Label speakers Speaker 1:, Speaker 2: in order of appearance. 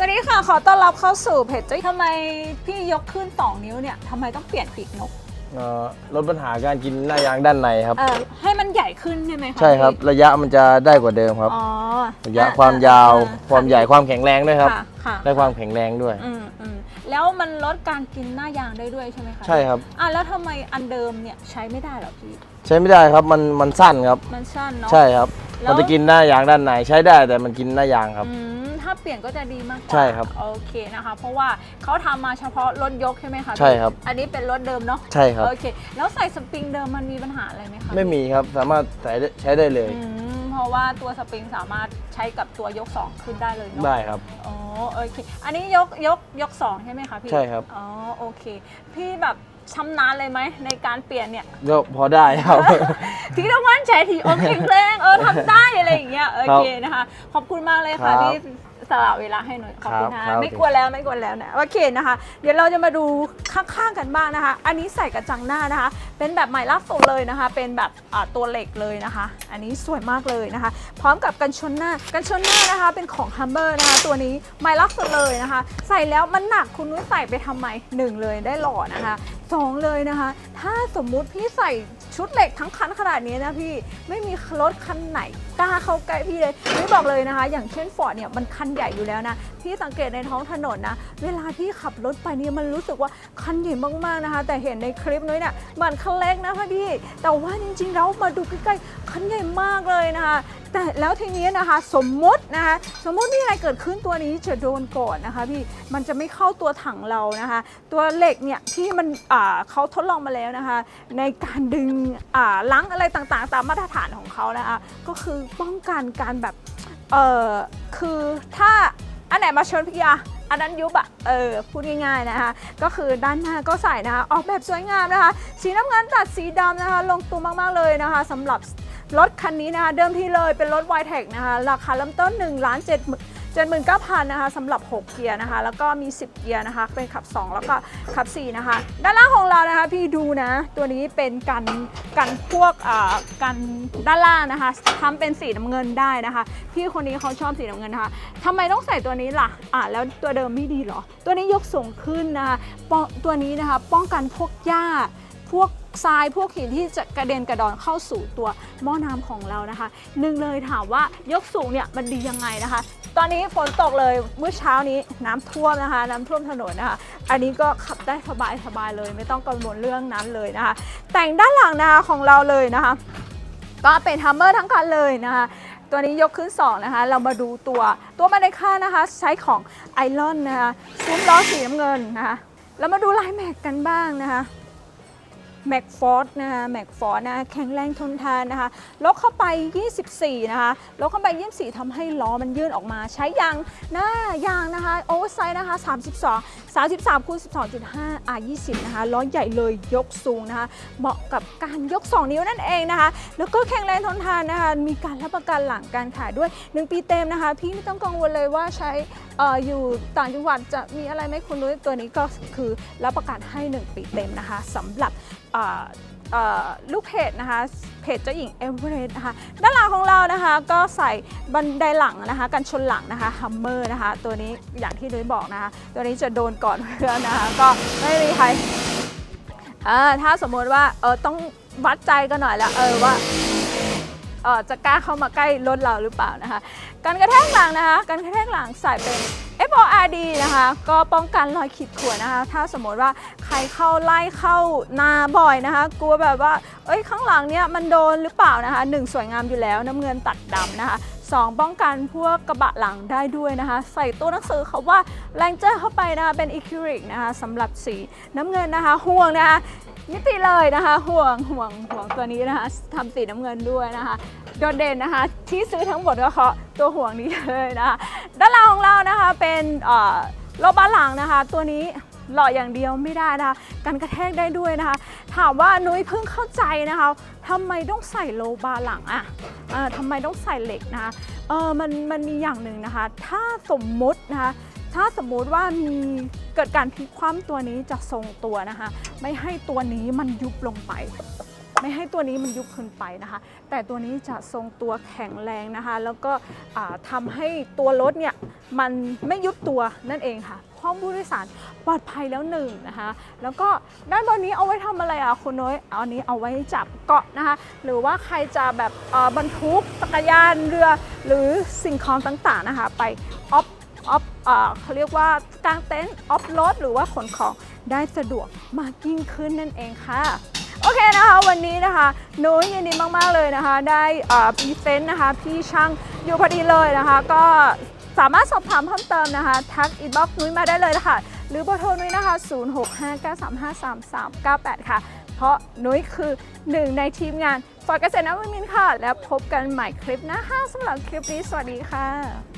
Speaker 1: สวัสดีค่ะ ขอต้อนรับเข้าสู่เพจเจ้ยทำไมพี่ยกขึ้น 2 นิ้วเนี่ยทำไมต้องเปลี่ยนปีกนก
Speaker 2: เอ่อลดปัญหาการกินหน้ายางด้านในครับ
Speaker 1: เออให้มันใหญ่ขึ้นใช่ไหมคะ
Speaker 2: ใช่ครับ
Speaker 1: พี่
Speaker 2: ระยะมันจะได้กว่าเดิมครับ
Speaker 1: อ๋อ
Speaker 2: ระยะ
Speaker 1: อ่
Speaker 2: ความยาว
Speaker 1: อ่
Speaker 2: ความใหญ่ความแข็งแรงด้วยครับ
Speaker 1: ค่ะค่ะ
Speaker 2: ได้ความแข็งแรงด้วย
Speaker 1: อืมอืมแล้วมันลดการกินหน้ายางได้ด้วยใช่ไหมคะ
Speaker 2: ใช่ครับ
Speaker 1: อะแล้วทำไมอันเดิมเนี่ยใช้ไม่ได้เหรอพี่
Speaker 2: ใช้ไม่ได้ครับมันมันสั้นครับ
Speaker 1: มันสั้นเนาะ
Speaker 2: ใช่ครับ
Speaker 1: แล้ว
Speaker 2: มันจะกินหน้ายางด้านในใช้ได้แต่มันกินหน้ายางครับ
Speaker 1: อืม ถ้าเปลี่ยนก็จะดีมากกว่า
Speaker 2: ใช่ครับ
Speaker 1: โอเคนะคะ เพราะว่าเขาทำมาเฉพาะรถยกใช่ไหมคะพี่
Speaker 2: ใช่ครับ
Speaker 1: อันนี้เป็นรถเดิมเนาะ
Speaker 2: ใช่ครับ
Speaker 1: โอเค แล้วใส่สปริงเดิมมันมีปัญหาอะไรไหมคะ
Speaker 2: ไม่มีครับสามารถใช้ได้ใช้ได้เลย
Speaker 1: อืมเพราะว่าตัวสปริงสามารถใช้กับตัวยก2ขึ้นได้เลยเนาะ
Speaker 2: ได้ครับ
Speaker 1: อ๋อโอเค อันนี้ยกยกยก2ใช่ไหมคะพี่
Speaker 2: ใช่ครับ
Speaker 1: อ๋อโอเค พี่แบบชำนาญเลยไหมในการเปลี่ยนเนี่ย
Speaker 2: ก็พอได้ครับ
Speaker 1: ที่ต้องมั่นใจทีโอเคแข็งแรงเออทำได้อะไรอย่างเงี้ยโอเคนะคะ ขอบคุณมากเลยค่ะ
Speaker 2: ครับ
Speaker 1: ที่ สละเวลาให้หน่อยขอบคุณ
Speaker 2: ครั
Speaker 1: นะ
Speaker 2: บ
Speaker 1: ไม่กลัวแล้วไม่กลัวแล้วนะโอเคนะคะ เดี๋ยวเราจะมาดูข้างๆกันบ้างนะคะ อันนี้ใส่กระจังหน้านะคะ เป็นแบบใหม่ล่าสุดเลยนะคะ เป็นแบบอ่าตัวเหล็กเลยนะคะ อันนี้สวยมากเลยนะคะ พร้อมกับกันชนหน้ากันชนหน้านะคะเป็นของ Hummer นะคะ ตัวนี้ใหม่ล่าสุดเลยนะคะ ใส่แล้วมันหนักคุณนุ้ยใส่ไปทำไมหนึ่งเลยได้หล่อนะคะ สองเลยนะคะ ถ้าสมมุติพี่ใส่ชุดเหล็กทั้งคันขนาดนี้นะพี่ไม่มีรถคันไหนกล้าเข้าใกล้พี่เลยพี่บอกเลยนะคะ อย่างเช่นฟอร์ดเนี่ยมันคันใหญ่อยู่แล้วนะพี่สังเกตในท้องถนนนะ เวลาพี่ขับรถไปเนี่ยมันรู้สึกว่าคันใหญ่มากๆนะคะ แต่เห็นในคลิปนุ้ยเนี่ยมันคันเล็กนะคะพี่แต่ว่าจริงๆแล้วมาดูใกล้ๆคันใหญ่มากเลยนะคะแต่แล้วทีนี้นะคะสมมุตินะคะสมมุติมีอะไรเกิดขึ้นตัวนี้จะโดนก่อนนะคะพี่มันจะไม่เข้าตัวถังเรานะคะ ตัวเหล็กเนี่ยที่มันเขาทดลองมาแล้วนะคะ ในการดึงอ่างอะไรต่างๆ ตามมาตรฐานของเขานะคะก็คือป้องกันการแบบเออคือถ้าอันไหนมาชนพี่อะอันนั้นยุบอะเออ พูดง่ายๆนะคะ ก็คือด้านหน้าก็ใส่นะคะ ออกแบบสวยงามนะคะ สีน้ำเงินตัดสีดำนะคะ ลงตัวมากๆเลยนะคะสำหรับ รถคันนี้นะคะเดิมที่เลยเป็นรถ y t e c นะคะราคาเริ่มต้น1ล้าน7 79,000นะคะสำหรับ 6 เกียร์นะคะ แล้วก็มี 10 เกียร์นะคะ เป็นขับ 2 แล้วก็ขับ 4 นะคะ ด้านล่างของเรานะคะ พี่ดูนะ ตัวนี้เป็นกันกันพวกอ่ากันด้านล่างนะคะทำเป็นสีน้ำเงินได้นะคะ พี่คนนี้เขาชอบสีน้ำเงินนะคะทำไมต้องใส่ตัวนี้ล่ะอ่าแล้วตัวเดิมไม่ดีเหรอ ตัวนี้ยกสูงขึ้นนะคะตัวนี้นะคะป้องกันพวกหญ้า พวกทรายพวกหินที่จะกระเด็นกระดอนเข้าสู่ตัวหม้อน้ำของเรานะคะหนึ่งเลยถามว่ายกสูงเนี่ยมันดียังไงนะคะ ตอนนี้ฝนตกเลยเมื่อเช้านี้น้ำท่วมนะคะ น้ำท่วมถนนนะคะ อันนี้ก็ขับได้สบายสบายเลย ไม่ต้องกังวลเรื่องนั้นเลยนะคะ แต่งด้านหลังนะคะของเราเลยนะคะ ก็เป็นฮัมเมอร์ทั้งคันเลยนะคะตัวนี้ยกขึ้น 2 นะคะ เรามาดูตัวตัวมาในค่านะคะ ใช้ของไอรอนนะคะซุ้มล้อสีน้ำเงินนะคะเรามาดูลายแม็กกันบ้างนะคะ แม็กฟอร์ดนะคะแม็กฟอร์ดนะแข็งแรงทนทานนะคะลดเข้าไป 24 นะคะลดเข้าไป 24ทำให้ล้อมันยื่นออกมาใช้ยางหน้ายางนะคะโอเวอร์ไซส์นะคะ 32 33คูณ12.5 R 20 นะคะล้อใหญ่เลยยกสูงนะคะเหมาะกับการยก 2 นิ้วนั่นเองนะคะ แล้วก็แข็งแรงทนทานนะคะมีการรับประกันหลังการขายด้วย 1 ปีเต็มนะคะ พี่ไม่ต้องกังวลเลยว่าใช้ออยู่ต่างจังหวัดจะมีอะไรไหมคุณนุ้ยตัวนี้ก็คือรับประกันให้ 1 ปีเต็มนะคะสำหรับลูกเพจนะคะเพจเจ้าหญิงเอเวอเรสต์นะคะด้านหลังของเรานะคะก็ใส่บันไดหลังนะคะกันชนหลังนะคะฮัมเมอร์นะคะตัวนี้อย่างที่นุ้ยบอกนะคะตัวนี้จะโดนก่อนเพื่อนนะคะก็ไม่มีใครถ้าสมมติว่าเออต้องวัดใจกันหน่อยละเออว่าเออจะกล้าเข้ามาใกล้รถเราหรือเปล่านะคะการกระแทกหลังนะคะการกระแทกหลังใส่เป็น FORD นะคะ ก็ป้องกันรอยขีดข่วนนะคะ ถ้าสมมติว่าใครเข้าไล่เข้านาบ่อยนะคะ กลัวแบบว่า เอ้ยข้างหลังเนี่ยมันโดนหรือเปล่านะคะหนึ่งสวยงามอยู่แล้วน้ำเงินตัดดำนะคะสองป้องกันพวกกระบะหลังได้ด้วยนะคะ ใส่ตัวหนังสือเขาว่าแรงเจอร์เข้าไปนะคะเป็นอีคิริกนะคะสำหรับสีน้ำเงินนะคะห่วงนะคะมิติเลยนะคะห่วงห่วงห่วงตัวนี้นะคะทำสีน้ำเงินด้วยนะคะ โดดเด่นนะคะ ที่ซื้อทั้งหมดก็เพราะตัวห่วงนี้เลยนะคะด้านหลังของเรานะคะเป็นโลบานหลังนะคะ ตัวนี้หล่ออย่างเดียวไม่ได้นะคะกันกระแทกได้ด้วยนะคะ ถามว่านุ้ยเพิ่งเข้าใจนะคะทำไมต้องใส่โลบาหลังอะเอะทำไมต้องใส่เหล็กนะคะเออมันมันมีอย่างหนึ่งนะคะ ถ้าสมมตินะคะถ้าสมมุติว่ามีเกิดการพลิกคว่ำตัวนี้จะทรงตัวนะคะ ไม่ให้ตัวนี้มันยุบลงไป ไม่ให้ตัวนี้มันยุบขึ้นไปนะคะ แต่ตัวนี้จะทรงตัวแข็งแรงนะคะ แล้วก็ทำาให้ตัวรถเนี่ยมันไม่ยุบตัวนั่นเองค่ะ ห้องผู้โดยสารปลอดภัยแล้วหนึ่งนะคะ แล้วก็ด้านบนนี้เอาไว้ทำอะไรอะคุณน้อยอันนี้เอาไว้จับเกาะนะคะ หรือว่าใครจะแบบบรรทุกจักรยานเรือหรือสิ่งของต่างๆนะคะ ไปออฟออฟเอ่อเขาเรียกว่ากางเต็นท์ออฟรถหรือว่าขนของได้สะดวกมากยิ่งขึ้นนั่นเองค่ะ โอเคนะคะวันนี้นะคะหนุ้ยยินดีมากๆเลยนะคะ ได้พรีเซนต์นะคะพี่ช่างอยู่พอดีเลยนะคะ ก็สามารถสอบถามเพิ่มเติมนะคะ ทักอินบ็อกซ์นุ้ยมาได้เลยนะคะหรือเบอร์โทรนุ้ยนะคะ 0659353398 ค่ะ เพราะนุ้ยคือหนึ่งในทีมงานฟอร์เกษตรนวมินทร์ค่ะ แล้วพบกันใหม่คลิปหน้าค่ะสำหรับคลิปนี้ สวัสดีค่ะ